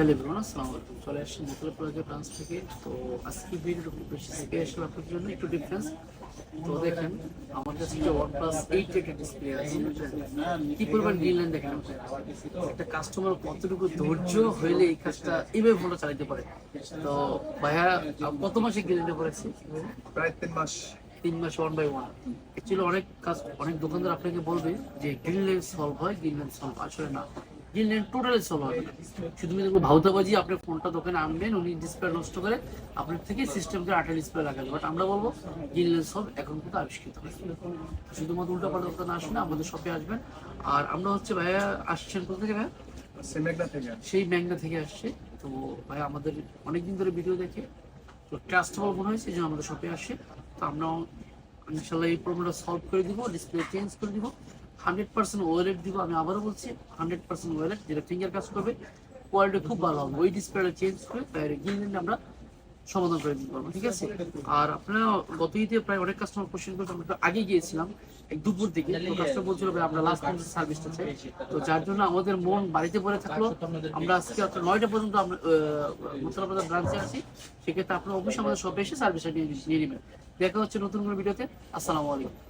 Hello আসসালামু আলাইকুম চলে আসছি মোতলা প্লাজা ব্রাঞ্চ থেকে। তো আজকে ভিডিওটা খুব বেশি জন্য একটু ডিফারেন্স তো দেখেন আমার কাছে যে ওয়ান প্লাস এইট একটা ডিসপ্লে আছে। কি পরিমাণ দেখেন একটা কাস্টমার কতটুকু ধৈর্য হইলে এই কাজটা এইভাবে চালাতে পারে? তো ভাইয়া কত মাসে গ্রিনল্যান্ডে পড়েছে প্রায় তিন মাস। তিন মাস ওয়ান বাই ওয়ান অ্যাকচুয়ালি অনেক কাজ অনেক দোকানদার আপনাকে বলবে যে গ্রিনল্যান্ড সলভ হয় গ্রিনল্যান্ড সলভ আসলে না। গ্রিনল্যান্ড টোটালি সলভ হবে। না শুধু ভাউতাবাজি আপনি ফোনটা দোকানে আনবেন উনি ডিসপ্লে নষ্ট করে আপনার থেকে সিস্টেম করে আটা ডিসপ্লে লাগাবে। বাট আমরা বলব গ্রিনল্যান্ড সলভ এখন কিন্তু আবিষ্কৃত শুধুমাত্র উল্টা পাল্টা দোকানে আসেন না আমাদের শপে আসবেন। আর আমরা হচ্ছে ভাইয়া আসছেন কোথা থেকে ভাইয়া? সেই ম্যাংনা থেকে আসছে। তো ভাই আমাদের অনেকদিন ধরে ভিডিও দেখে তো ট্রাস্টেবল মনে হয়েছে যে আমাদের শপে আসে। তো আমরা ইনশাল্লাহ এই প্রবলেমটা সলভ করে দিব ডিসপ্লে চেঞ্জ করে দিব। হান্ড্রেড পার্সেন্ট ওয়েলেট দিব, আমি আবারও বলছি, হান্ড্রেড পার্সেন্ট ওয়েলেট, যেটা ফিঙ্গার কাজ করবে কোয়ালিটি খুব ভালো হবে। ওই ডিসপ্লেটা চেঞ্জ করে বাইরে আমরা সমাধান করে দিতে পারব, ঠিক আছে? আর আপনারা গত ঈদে প্রায় অনেক কাস্টমার কোশ্চেন করতে আমরা আগে গিয়েছিলাম দুপুর দিকে। তো কাস্টমার বলছিল, ভাই, আমরা লাস্ট পর্যন্ত সার্ভিসটা চাই। তো যার জন্য আমাদের মন বাড়িতে পড়ে থাকল। আমরা আজকে অর্থাৎ নয়টা পর্যন্ত আমরা মুসলাবাজার ব্রাঞ্চে আছি। সেক্ষেত্রে আপনার অফিস আমাদের শপে এসে সার্ভিসটা নিয়ে নিয়ে নেবেন। দেখা হচ্ছে নতুন কোনো ভিডিওতে। আসসালামু আলাইকুম।